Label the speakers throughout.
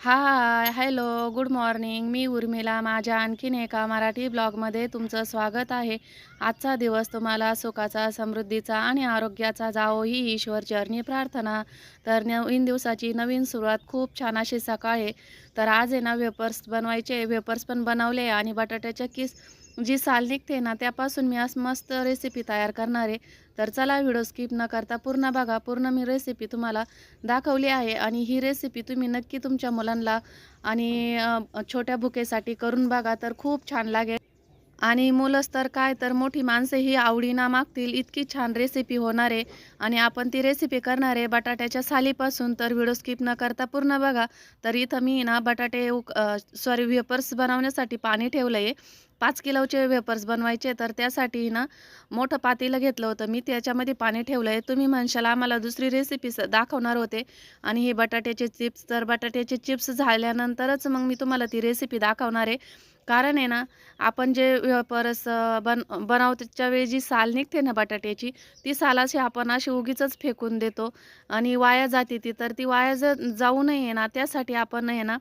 Speaker 1: हाय hello good morning मी उर्मिला. माझ्या आणखीन एका मराठी ब्लॉगमध्ये तुमचं स्वागत आहे. आजचा दिवस तुम्हाला सुखाचा समृद्धीचा आणि आरोग्याचा जावो ही ईश्वर चरणी प्रार्थना. तर नवीन दिवसाची नवीन सुरुवात खूप छान अशी सकाळ आहे. तर आज आहे ना वेपर्स बनवायचे. वेपर्स पण बनवले आणि बटाट्याच्या किस जी साल निघते ना त्यापासून मी आज मस्त रेसिपी तयार करणार आहे. तर चला व्हिडिओ स्किप न करता पूर्ण बघा. पूर्ण मी रेसिपी तुम्हाला दाखवली आहे आणि ही रेसिपी तुम्ही नक्की तुमच्या मुलांना आणि छोट्या भुकेसाठी करून बघा तर खूप छान लागेल. आणि मुलंच तर काय तर मोठी माणसं ही आवडीना मागतील. इतकी छान रेसिपी होणार आहे. आणि आपण ती रेसिपी करणार आहे बटाट्याच्या सालीपासून. तर व्हिडिओ स्किप न करता पूर्ण बघा. तर इथं मी ना बटाटे उक सॉरी वेपर्स बनवण्यासाठी पाणी ठेवलं आहे पाच किलोचे वेपर्स बनवायचे तर त्यासाठी ना मोठं पातेलं घेतलं होतं. मी त्याच्यामध्ये पाणी ठेवलं आहे तुम्ही म्हणशाल आम्हाला दुसरी रेसिपी दाखवणार होते. आणि हे बटाट्याचे चिप्स तर बटाट्याचे चिप्स झाल्यानंतरच मग मी तुम्हाला ती रेसिपी दाखवणार आहे. कारण आहे ना आपण जे वेपर्स बन बनवत्याच्या वेळी जी साल निघते ना बटाट्याची ती साल अशी आपण अशी उगीच फेकून देतो. आणि वाया जाते ती तर ती वाया ज जाऊ नये ना. त्यासाठी आपण आहे ना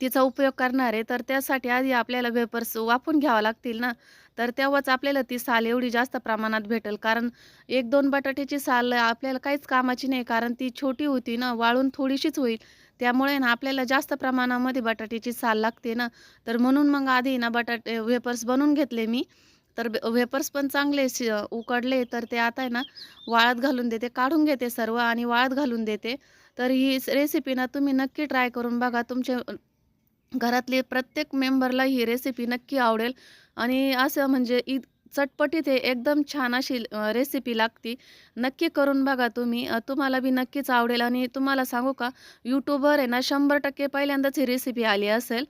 Speaker 1: तिचा उपयोग करणार आहे. तर त्यासाठी आधी आपल्याला वेपर्स वाफून घ्यावं लागतील ना. तर तेव्हाच आपल्याला ती साल एवढी जास्त प्रमाणात भेटेल. कारण एक दोन बटाट्याची साल आपल्याला काहीच कामाची नाही. कारण ती छोटी होती ना वाळून थोडीशीच होईल. त्यामुळे ना आपल्याला जास्त प्रमाणामध्ये बटाट्याची साल लागते ना. तर म्हणून मग आधी ना बटाटे वेपर्स बनवून घेतले मी. तर वेपर्स पण चांगले उकडले. तर ते आता आहे ना वाळत घालून देते. काढून घेते सर्व आणि वाळत घालून देते. तर ही रेसिपी ना तुम्ही नक्की ट्राय करून बघा. तुमचे घरातले प्रत्येक मेंबरला ही रेसिपी नक्की आवडेल. आणि असं म्हणजे इ चटपटीत हे एकदम छान अशी रेसिपी लागती. नक्की करून बघा तुम्ही. तुम्हाला बी नक्कीच आवडेल. आणि तुम्हाला सांगू का यूट्यूबवर आहे ना शंभर टक्के पहिल्यांदाच ही रेसिपी आली असेल.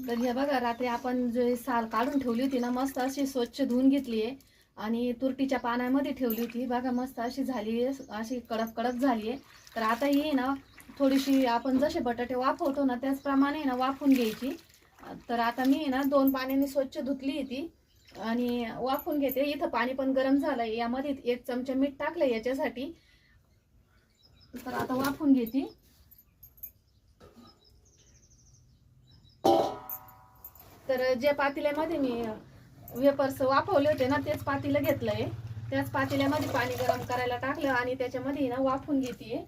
Speaker 1: तर हे बघा रात्री आपण जे साल काढून ठेवली होती ना मस्त अशी स्वच्छ धुवून घेतली आहे. आणि तुरटीच्या पाण्यामध्ये ठेवली होती. बघा मस्त अशी झाली आहे अशी कडक कडक झाली आहे. तर आता ही ना थोडीशी आपण जसे बटाटे वाफवतो ना त्याचप्रमाणे ना वाफून घ्यायची. तर आता मी ना दोन पाण्याने स्वच्छ धुतली ती आणि वाफून घेते. इथं पाणी पण गरम झालंय. यामध्ये एक चमचा मीठ टाकलं याच्यासाठी. तर आता वाफून घेते. तर ज्या पातेल्यामध्ये मी वेपर्स वाफवले होते ना तेच पातेलं घेतलंय. त्याच पातेल्यामध्ये पाणी गरम करायला टाकलं आणि त्याच्यामध्ये ना वाफून घेते.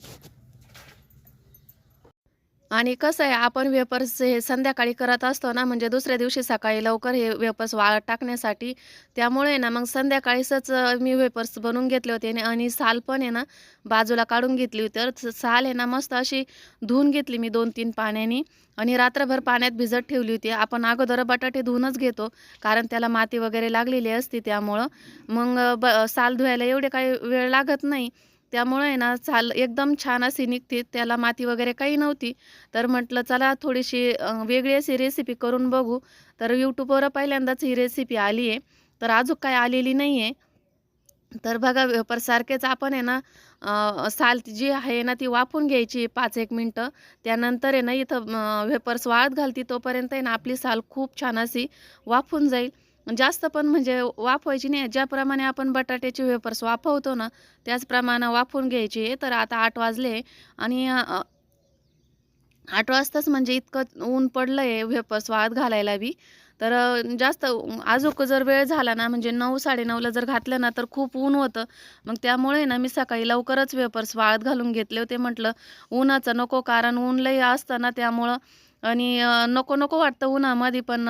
Speaker 1: आणि कसं आहे आपण वेपर्स हे संध्याकाळी करत असतो ना म्हणजे दुसऱ्या दिवशी सकाळी लवकर हे वेपर्स वाळत टाकण्यासाठी. त्यामुळे ना मग संध्याकाळीच मी वेपर्स बनवून घेतले होते आणि- आणि साल पण आहे ना बाजूला काढून घेतली होती. तर साल आहे ना मस्त अशी धुवून घेतली मी दोन तीन पाण्याने. आणि रात्रभर पाण्यात भिजत ठेवली होती. आपण अगोदर बटाटे धुवूनच घेतो कारण त्याला माती वगैरे लागलेली असते त्यामुळं. मग ब साल धुवायला एवढे काही वेळ लागत नाही. त्यामुळे आहे ना साल एकदम छान अशी निघते. त्याला माती वगैरे काही नव्हती. तर म्हटलं चला थोडीशी वेगळी अशी रेसिपी करून बघू. तर यूट्यूबवर पहिल्यांदाच ही रेसिपी आली आहे. तर अजून काय आलेली नाही आहे तर बघा वेपरसारखेच आपण आहे ना साल जी आहे ना ती वाफून घ्यायची पाच एक मिनटं. त्यानंतर आहे ना इथं वेपर्स वाळत घालती तोपर्यंत आहे ना आपली साल खूप छान अशी वाफून जाईल. जास्त पण म्हणजे वाफवायची नाही. ज्याप्रमाणे आपण बटाट्याचे वेपर्स वाफवतो ना त्याचप्रमाणे वाफवून घ्यायचे. तर आता आठ वाजले आणि आठ वाजताच म्हणजे इतकं ऊन पडलं आहे वेपर्स वाळत घालायला बी. तर जास्त अजूक जर वेळ झाला ना म्हणजे नऊ साडेनऊला जर घातलं ना तर खूप ऊन होतं. मग त्यामुळे ना मी सकाळी लवकरच वेपर्स वाळत घालून घेतले होते. म्हटलं ऊनाचं नको कारण ऊन लई असतं ना त्यामुळं आणि नको नको वाटतं उन्हामध्ये पण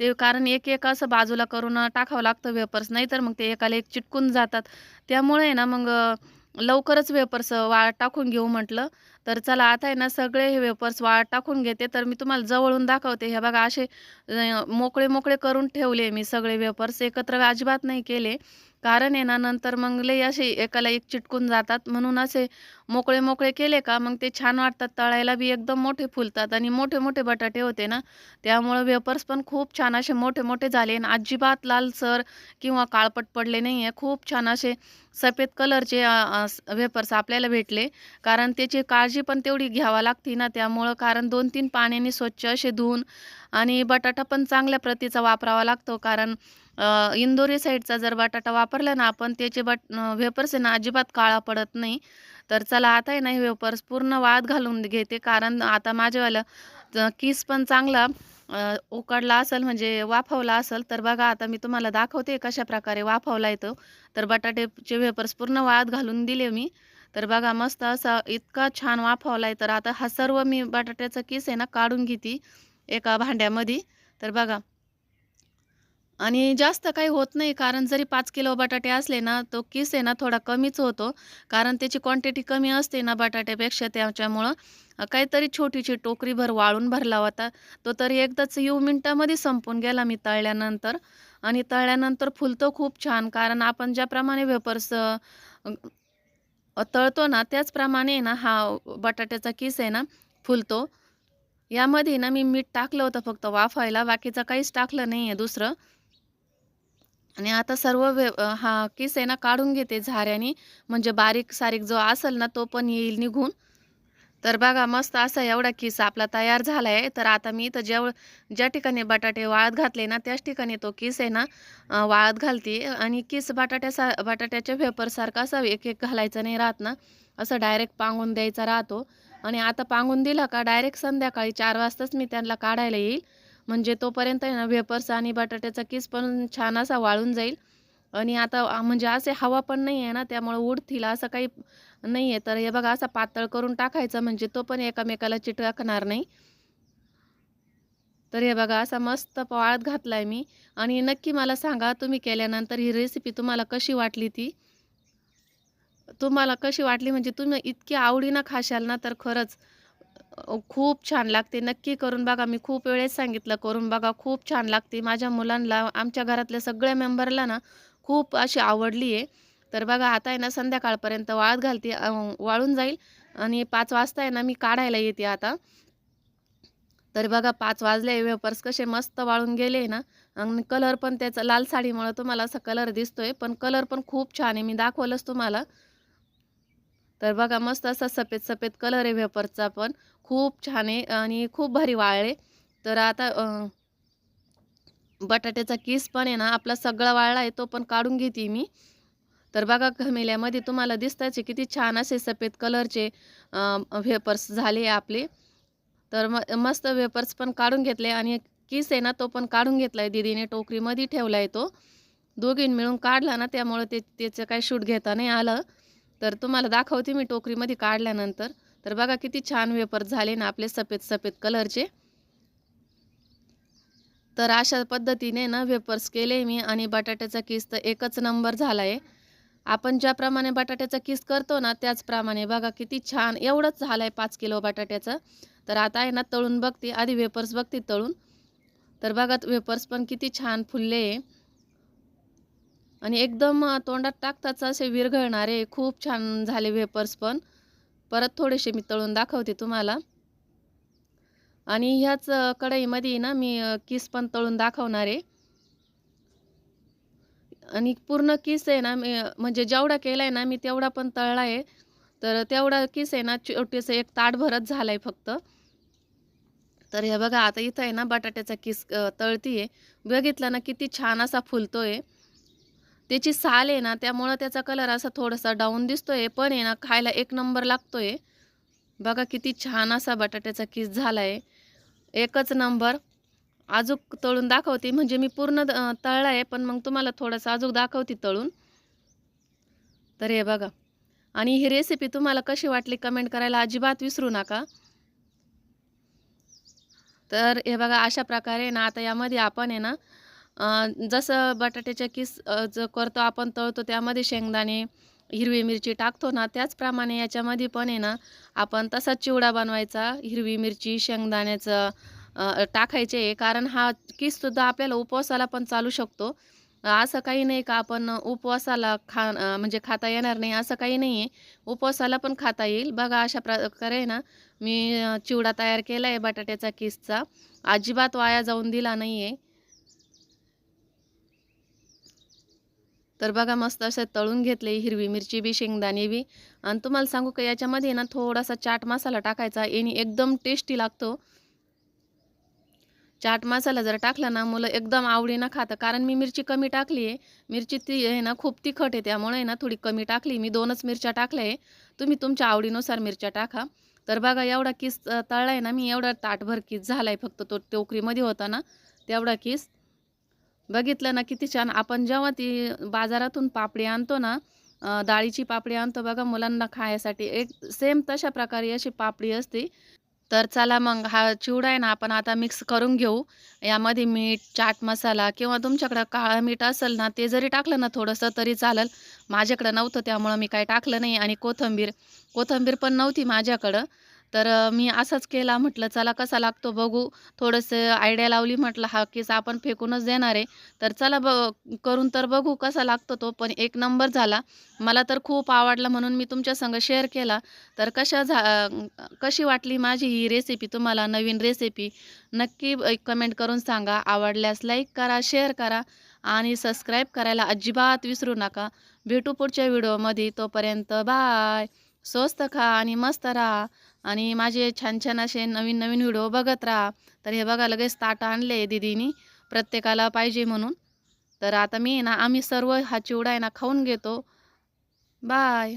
Speaker 1: ते कारण एक एक असं बाजूला करून टाकावं लागतं वेपर्स. नाही तर मग ते एकाला एक चिटकून जातात. त्यामुळे ना मग लवकरच वेपर्स वा टाकून घेऊ म्हटलं. तर चला आता आहे ना सगळे हे वेपर्स वा टाकून घेते. तर मी तुम्हाला जवळून दाखवते. हे बघा असे मोकळे मोकळे करून ठेवले मी सगळे वेपर्स. एकत्र अजिबात नाही केले. कारण आहे ना नंतर मग लई असे एकाला एक चिटकून जातात. म्हणून असे मोकळे मोकळे केले का मग ते छान वाटतात. तळायला बी एकदम मोठे फुलतात आणि मोठे मोठे बटाटे होते ना. त्यामुळं वेपर्स पण खूप छान असे मोठे मोठे झाले. आणि अजिबात लालसर किंवा काळपट पडले नाही आहे खूप छान असे सफेद कलरचे वेपर्स आपल्याला भेटले. कारण त्याची काळजी पण तेवढी घ्यावा लागते ना त्यामुळं कारण दोन तीन पाण्याने स्वच्छ असे धुवून आणि बटाटा पण चांगल्या प्रतीचा वापरावा लागतो. कारण इंदोरी साईडचा जर बटाटा वापरला ना आपण त्याचे बट वेपर्स आहे ना अजिबात काळा पडत नाही. तर चला आता आहे ना हे वेपर्स पूर्ण वाद घालून घेते. कारण आता माझ्यावालं किस पण चांगला उकडला असेल म्हणजे वाफवला असेल तर बघा आता मी तुम्हाला दाखवते कशा प्रकारे वाफवला येतो. तर बटाट्याचे वेपर्स पूर्ण वाद घालून दिले मी. तर बघा मस्त असा इतका छान वाफवला आहे तर आता हा सर्व मी बटाट्याचा किस आहे ना काढून घेते एका भांड्यामध्ये. तर बघा. आणि जास्त काही होत नाही कारण जरी पाच किलो बटाटे असले ना तो किस आहे ना थोडा कमीच होतो. कारण त्याची क्वांटिटी कमी असते ना बटाट्यापेक्षा त्याच्यामुळं. काहीतरी छोटीशी टोकरीभर वाळून भरला होता. तो तरी एकदाच येऊ मिनटामध्ये संपून गेला मी तळल्यानंतर. आणि तळल्यानंतर फुलतो खूप छान कारण आपण ज्याप्रमाणे वेपर्स तळतो ना त्याचप्रमाणे ना हा बटाट्याचा किस आहे ना फुलतो. यामध्ये ना मी मीठ टाकलं होतं फक्त वाफायला बाकीचं काहीच टाकलं नाही आहे दुसरं. आणि आता सर्व वे हा किस आहे ना काढून घेते झाऱ्याने. म्हणजे बारीक सारीक जो असेल ना तो पण येईल निघून. तर बघा मस्त असा एवढा किस आपला तयार झाला आहे तर आता मी इथं जेव ज्या ठिकाणी बटाटे वाळत घातले ना त्याच ठिकाणी तो किस आहे ना वाळत घालते. आणि किस बटाट्यासा बटाट्याच्या वेपरसारखा असा एक एक घालायचा नाही राहत ना असं डायरेक्ट पांगून द्यायचा राहतो. आणि आता पांगून दिला का डायरेक्ट संध्याकाळी चार वाजताच मी त्यांना काढायला येईल. म्हणजे तोपर्यंत आहे ना वेपर्स आणि बटाट्याचा किस पण छान असा वाळून जाईल. आणि आता म्हणजे असे हवा पण नाही आहे ना त्यामुळे उडतील असं काही नाही आहे तर हे बघा असा पातळ करून टाकायचा म्हणजे तो पण एकामेकाला चिटकणार नाही. तर हे बघा असा मस्त वाळत घातलाय मी. आणि नक्की मला सांगा तुम्ही केल्यानंतर ही रेसिपी तुम्हाला कशी वाटली ती? तुम्हाला कशी वाटली? म्हणजे तुम्ही इतकी आवडीनं खाशाल ना तर खरंच खूप छान लागते. नक्की करून बघा. मी खूप वेळेस सांगितलं करून बघा खूप छान लागते. माझ्या मुलांना आमच्या घरातल्या सगळ्या मेंबरला ना खूप अशी आवडली आहे. तर बघा आता आहे ना संध्याकाळपर्यंत वाळत घालते वाळून जाईल आणि पाच वाजता आहे ना मी काढायला येते आता. तर बघा पाच वाजले वेपर्स कसे मस्त वाळून गेले ना. आणि कलर पण त्याचा लाल साडीमुळं तुम्हाला असा कलर दिसतोय पण कलर पण खूप छान आहे. मी दाखवलंच तुम्हाला. तर बघा मस्त असा सफेद सफेद कलर आहे वेपरचा पण. खूप छान आहे आणि खूप भारी वाळले तर आता बटाट्याचा किस पण आहे ना आपला सगळा वाळला आहे तो पण काढून घेते मी. तर बघा घमेल्यामध्ये तुम्हाला दिसताच आहे किती छान असे सफेद कलरचे वेपर्स झाले आपले. तर म मस्त वेपर्स पण काढून घेतले आणि किस आहे ना तो पण काढून घेतला आहे दीदीने टोकरीमध्ये ठेवला आहे तो. दोघींनी मिळून काढला ना त्यामुळं ते त्याचं काही शूट घेता नाही आलं. तर तुम्हाला दाखवते मी टोकरीमध्ये काढल्यानंतर. तर बघा किती छान वेपर्स झाले ना आपले सफेद सफेद कलरचे. तर अशा पद्धतीने ना वेपर्स केले मी आणि बटाट्याचा किस तर एकच नंबर झाला आहे आपण ज्याप्रमाणे बटाट्याचा किस करतो ना त्याचप्रमाणे बघा किती छान एवढंच झालं आहे पाच किलो बटाट्याचं. तर आता आहे ना तळून बघते आधी वेपर्स बघते तळून. तर बघा वेपर्स पण किती छान फुलले. आहे आणि एकदम तोंडात टाकताच असे विरघळणारे खूप छान झाले वेपर्स पण. परत थोडेसे मी तळून दाखवते तुम्हाला. आणि ह्याच कढईमध्ये ना मी किस पण तळून दाखवणार आहे. आणि पूर्ण किस आहे ना मी म्हणजे जेवढा केला आहे ना मी तेवढा पण तळला आहे. तर तेवढा किस आहे ना छोटेसं एक ताट भरत झाला आहे फक्त. तर हे बघा आता इथं आहे ना बटाट्याचा किस तळती आहे बघितलं ना किती छान असा फुलतो आहे त्याची साल आहे ना त्यामुळं त्याचा कलर असा थोडासा डाऊन दिसतोय पण आहे ना खायला एक नंबर लागतोय. बघा किती छान असा बटाट्याचा किस झाला आहे एकच नंबर. अजूक तळून दाखवते. म्हणजे मी पूर्ण तळला आहे पण मग तुम्हाला थोडंसं अजूक दाखवते तळून. तर हे बघा. आणि ही रेसिपी तुम्हाला कशी वाटली कमेंट करायला अजिबात विसरू नका. तर हे बघा अशा प्रकारे ना आता यामध्ये आपण आहे ना जसं बटाट्याच्या किस अ, ज करतो आपण तळतो त्यामध्ये शेंगदाणे हिरवी मिरची टाकतो ना त्याचप्रमाणे याच्यामध्ये पण आहे ना आपण तसाच चिवडा बनवायचा हिरवी मिरची शेंगदाण्याचं टाकायचे. आहे कारण हा किससुद्धा आपल्याला उपवासाला पण चालू शकतो. असं काही नाही का आपण उपवासाला खा म्हणजे खाता येणार नाही असं काही नाही आहे उपवासाला पण खाता येईल. बघा अशा प्रकारे आहे ना मी चिवडा तयार केला आहे बटाट्याचा किसचा. अजिबात वाया जाऊन दिला नाही आहे तर बघा मस्त असं तळून घेतले हिरवी मिरची बी शेंगदाणे बी. आणि तुम्हाला सांगू का याच्यामध्ये ना थोडासा चाट मसाला टाकायचा याने एकदम टेस्टी लागतो. चाट मसाला जर टाकला ना मुलं एकदम आवडीनं खातं. कारण मी मिरची कमी टाकली आहे. मिरची ती आहे ना खूप तिखट आहे. त्यामुळे ना थोडी कमी टाकली. मी दोनच मिरच्या टाकल्या आहे. तुम्ही तुमच्या आवडीनुसार मिरच्या टाका. तर बघा एवढा किस तळला आहे ना मी एवढा ताटभर किस झाला आहे फक्त तो टोकरीमध्ये होता ना तेवढा किस. बघितलं ना किती छान. आपण जेव्हा ती बाजारातून पापडी आणतो ना डाळीची पापडी आणतो बघा मुलांना खाण्यासाठी एक सेम तशा प्रकारे अशी पापडी असते. तर चला मग हा चिवडा आहे ना आपण आता मिक्स करून घेऊ. यामध्ये मीठ चाट मसाला किंवा तुमच्याकडं काळं मीठ असेल ना ते जरी टाकलं ना थोडंसं तरी चालेल. माझ्याकडं नव्हतं त्यामुळं मी काही टाकलं नाही. आणि कोथिंबीर कोथिंबीर पण नव्हती माझ्याकडं. तर मी असाच केला म्हटलं चला कसा लागतो बघू. थोडंसं आयडिया लावली म्हटलं हा केस आपण फेकूनच देणार आहे. तर चला ब करून तर बघू कसा लागतो तो पण एक नंबर झाला. मला तर खूप आवडला म्हणून मी तुमच्या संग शेअर केला. तर कशा झा कशी वाटली माझी ही रेसिपी तुम्हाला नवीन रेसिपी नक्की कमेंट करून सांगा. आवडल्यास लाईक करा शेअर करा आणि सबस्क्राईब करायला अजिबात विसरू नका. भेटू पुढच्या व्हिडिओमध्ये तोपर्यंत बाय स्वस्त खा आणि मस्त राहा. आणि माझे छान छान असे नवीन नवीन व्हिडिओ बघत राहा. तर हे बघा लगेच ताट आणले दीदीनी. प्रत्येकाला पाहिजे म्हणून. तर आता मी ना आम्ही सर्व हा चिवडा आहे ना खाऊन घेतो. बाय